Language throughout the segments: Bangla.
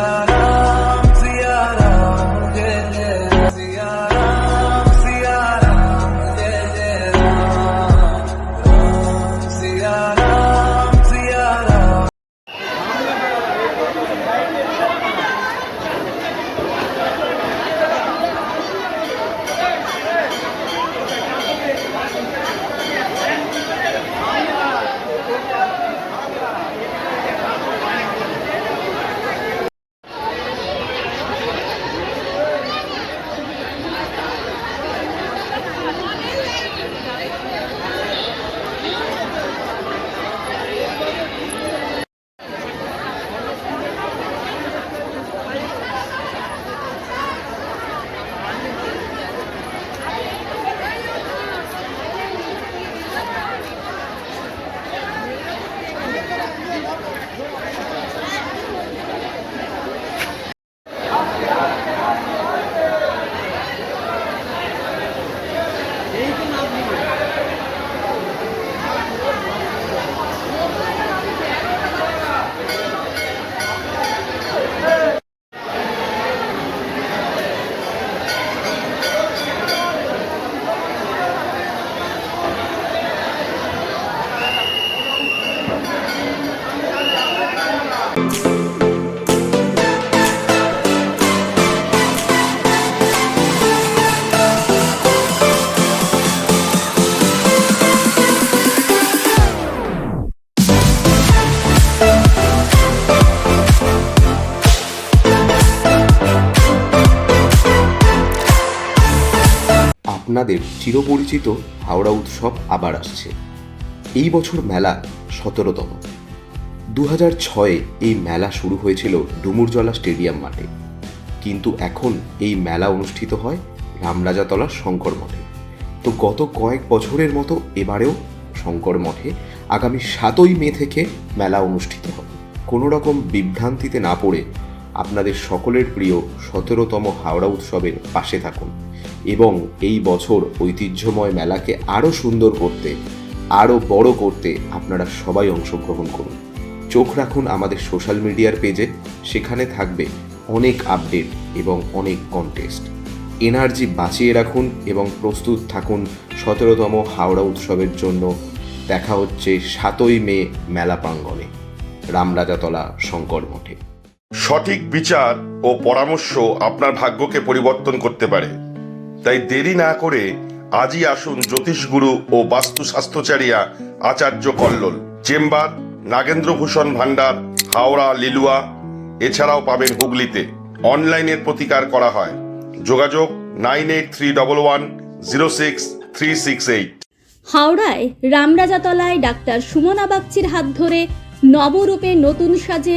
da da আপনাদের চিরপরিচিত হাওড়া উৎসব আবার আসছে। এই বছর মেলা সতেরোতম। দু হাজার ছয়ে এই মেলা শুরু হয়েছিল ডুমুরজলা স্টেডিয়াম মাঠে। কিন্তু এখন এই মেলা অনুষ্ঠিত হয় রামরাজাতলা শঙ্কর মঠে। তো গত কয়েক বছরের মতো এবারেও শঙ্কর মঠে আগামী সাতই মে থেকে মেলা অনুষ্ঠিত হবে। কোনো রকম বিভ্রান্তিতে না পড়ে আপনাদের সকলের প্রিয় সতেরোতম হাওড়া উৎসবের পাশে থাকুন এবং এই বছর ঐতিহ্যময় মেলাকে আরও সুন্দর করতে, আরও বড় করতে আপনারা সবাই অংশগ্রহণ করুন। চোখ রাখুন আমাদের সোশ্যাল মিডিয়ার পেজে, সেখানে থাকবে অনেক আপডেট এবং অনেক কন্টেস্ট এনার্জি বাঁচিয়ে রাখুন এবং প্রস্তুত থাকুন সতেরোতম হাওড়া উৎসবের জন্য। দেখা হচ্ছে সাতই মে মেলা প্রাঙ্গণে। রামরাজাতলা শঙ্কর মঠে। সঠিক বিচার ও পরামর্শ আপনার ভাগ্যকে পরিবর্তন করতে পারে। তাই দেরি না করে আজই আসুন জ্যোতিষগুরু ও বাস্তু স্বাস্থ্যচারিয়া আচার্য কল্লোল, চেম্বার, নাগেন্দ্রভূষণ ভান্ডার হাওড়া, লিলুয়া, এছাড়াও পাবেন হুগলিতে। অনলাইনের প্রতিকার করা হয়। যোগাযোগ nine eight three double one zero six three six eight. হাওড়ায় রামরাজাতলায় ডাক্তার সুমনা বাগচির হাত ধরে নবরূপে নতুন সাজে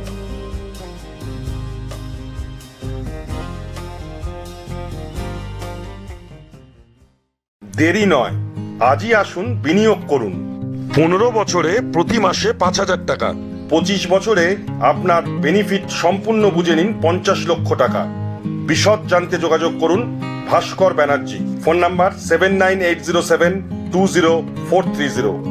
দেরি নয়। আজই আসুন, বিনিয়োগ করুন। পনেরো বছরে প্রতি মাসে পাঁচ হাজার টাকা। পঁচিশ বছরে আপনার বেনিফিট সম্পূর্ণ বুঝে নিন পঞ্চাশ লক্ষ টাকা। বিশদ জানতে যোগাযোগ করুন Bhaskar Banerjee. Phone number seven nine eight zero seven two zero four three zero.